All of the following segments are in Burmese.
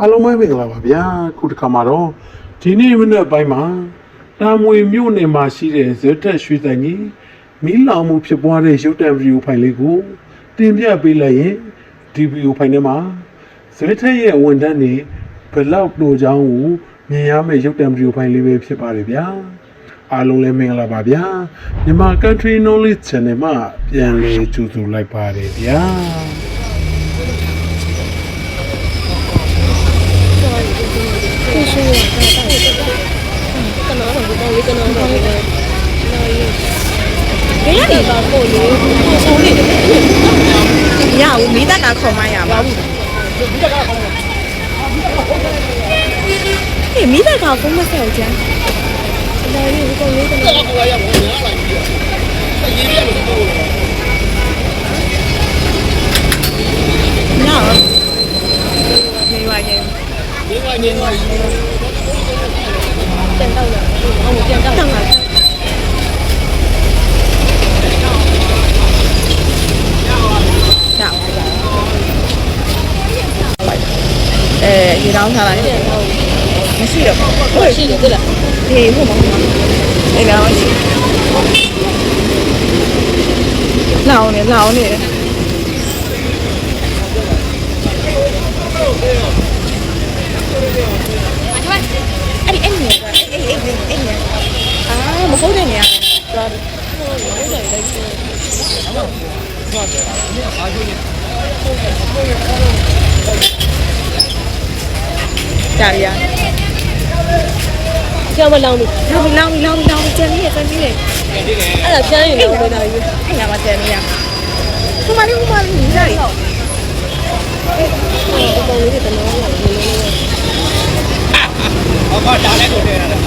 အားလုံးပဲမင်္ဂလာပါဗျာခုတစ်ခါမှာတော့ဒီနေ့မနေ့ပိုင်းမှာတာမွေမြို့နယ်မှာရှိတဲ့ဇက်တက်ရွှေတိုင်ကြီးမီးလောင်မှုဖြစ်ပွားတဲ့ရုပ်တံဗီဒီယိုဖိုင်လေးကိုတင်ပြပေးလိုက်ရင်ဒီဗီဒီယိုဖိုင်ထဲမှာဇက်တက်ရဲ့ဝန်ထမ်းတွေဘယ်လောက်တို့ကြောင်းကိုမြင်ရမယ့်ရုပ်တံဗီဒီယိုဖိုင်လေးပဲဖြစ်ပါတယ်ဗျာအားလုံးလည်းမင်္ဂလာပါဗျာမြန်မာ Country Knowledge Channel မှာပြန်လည်ကြိုဆိုလိုက်ပါတယ်ဗျာ ဘယ်ရည်ပါကိုလေဆုံးနေတယ်ရဘူးမိသားကခေါ်မရပါဘူးဟေးမိသားကဖုန်းမဆက်ကြမ်းဒါလေးကိုလေးတယ်ညာနေပါရင်နေပါရင်ပြန်တော့လာအောင်ပြန်တော့လာ ကြောက် အဲရေတောင်းထားလိုက်မရှိတော့ဟုတ်ရှိတယ်လားဒီဟုတ်မှာအေးတော့ရှိလောင်းနေလောင်းနေအဲ့ဒီအဲ့ဒီအဲ့ဒီအဲ့ဒီအဲ့ဒီအာမဟုတ်တဲ့နေရာသွားတယ်ဟုတ်တယ်လိုက်ချင်ကြာရရ ကြာပြီလားကျောင်းမလောင်းဘူးလောင်းပြီလောင်းပြီလောင်းပြီလောင်းပြီကျန်သေးတယ်ကျန်သေးတယ်အဲ့ဒါကျန်ရင်တော့တော့ယူအဲ့ငါမကျန်သေးရခုမလေးခုမလေးညီလာရီအဲ့ဟိုပုံလေးကတော့လောလောလောဟောကဒါလည်းကိုတဲရတယ်အဲ့ဒါ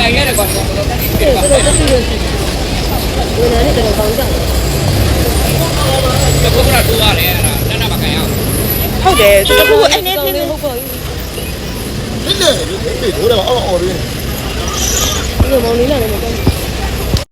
တိုင်ရဲကွာဘယ်လိုတက်ပြီးလဲဘယ်လိုတက်ပြီးလဲဘယ်လိုလဲတော့ကောင်းကြတယ်ဘယ်လိုကတော့တူရတယ်အဲ့ဒါ ဟုတ်တယ်သူကအဲ့နေဖြစ်နေဟုတ်ပါဘူးလေလေဒီလိုတော့အော်အော်ရင်းဒီလိုမောင်လေးလာနေမှာ